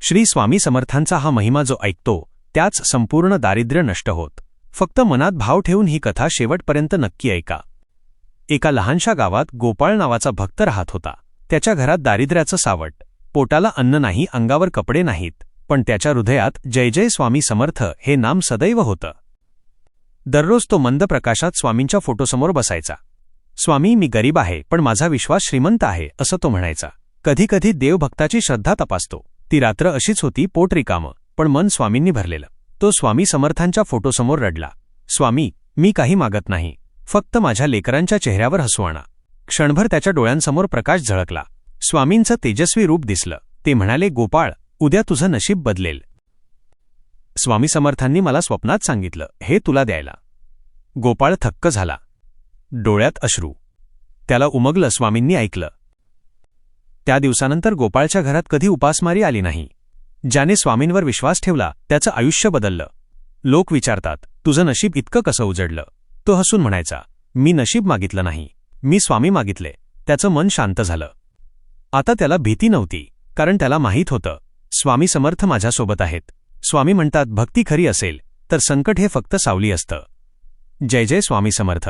श्री स्वामी समर्थांचा हा महिमा जो ऐकतो त्याच संपूर्ण दारिद्र्य नष्ट होत. फक्त मनात भाव ठेवून ही कथा शेवटपर्यंत नक्की ऐका. एका लहानशा गावात गोपाळ नावाचा भक्त राहत होता. त्याच्या घरात दारिद्र्याचं सावट. पोटाला अन्न नाही अंगावर कपडे नाहीत. पण त्याच्या हृदयात जय जय स्वामी समर्थ हे नाम सदैव होतं. दररोज तो मंद प्रकाशात स्वामींच्या फोटोसमोर बसायचा. स्वामी मी गरीब आहे पण माझा विश्वास श्रीमंत आहे असं तो म्हणायचा. कधीकधी देवभक्ताची श्रद्धा तपासतो. ती रात्र अशीच होती पोट रिकामं पण मन स्वामींनी भरलेलं. तो स्वामी समर्थांच्या फोटोसमोर रडला. स्वामी मी काही मागत नाही. फक्त माझ्या लेकरांच्या चेहऱ्यावर हसू आणा. क्षणभर त्याच्या डोळ्यांसमोर प्रकाश झळकला. स्वामींचं तेजस्वी रूप दिसलं. ते म्हणाले गोपाळ उद्या तुझं नशीब बदलेल. स्वामी समर्थांनी मला स्वप्नात सांगितलं हे तुला द्यायला. गोपाळ थक्क झाला. डोळ्यात अश्रू. त्याला उमगलं स्वामींनी ऐकलं. त्या दिवसानंतर गोपाळच्या घरात कधी उपासमारी आली नाही. ज्याने स्वामींवर विश्वास ठेवला त्याचं आयुष्य बदललं. लोक विचारतात तुझं नशीब इतकं कसं उजडलं? तो हसून म्हणायचा मी नशीब मागितलं नाही. मी स्वामी मागितले. त्याचं मन शांत झालं. आता त्याला भीती नव्हती कारण त्याला माहीत होतं स्वामी समर्थ माझ्यासोबत आहेत. स्वामी म्हणतात भक्ती खरी असेल तर संकट हे फक्त सावली असतं. जय जय स्वामी समर्थ.